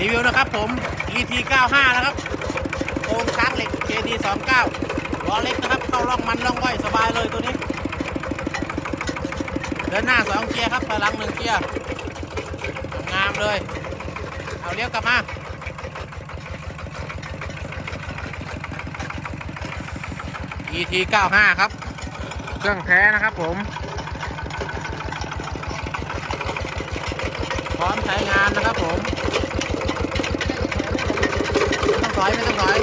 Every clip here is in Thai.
รีวิวนะครับผม ET 95 นะครับโครงช้างเหล็ก JD 29 ล้อเล็กนะครับเข้าร่องมันร่องก้อยสบายเลยตัวนี้ เดินหน้าสองเกียร์ครับถอยหลังหนึ่งเกียร์งามเลย เอาเลี้ยวกลับมา ET 95ครับ เครื่องแท้นะครับผม พร้อมใช้งานนะครับผม ไม่ต้อยไม่ต้องถอย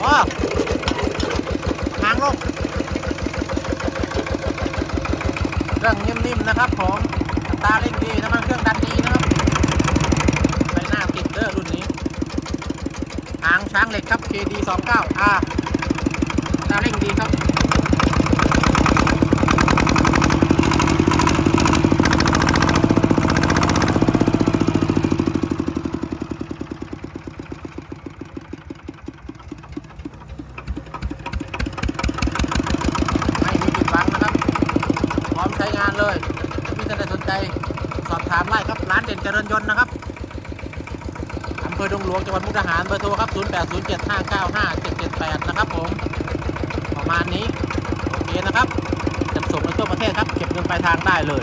โอ้ทางลงเครื่องนิ่มๆนะครับผมอัตาเร่งดีน้ำมันเครื่องดันดีนะครับไฟหน้าติดเด้อรุ่นนี้หางช้างเหล็กครับ KD 29 R ตาเร่งดีครับ ไม่มีปิดบังนะครับ พร้อมใช้งานเลยถ้าพี่ท่าน ใดสนใจสอบถามได้ครับร้านเด่นเจริญยนต์นะครับอำเภอดงหลวงจังหวัดมุกดาหารเบอร์โทรครับ 0807595778 นะครับผมประมาณนี้โอเคนะครับจะส่งไปทั่วประเทศครับ เก็บเงินปลายทางได้เลย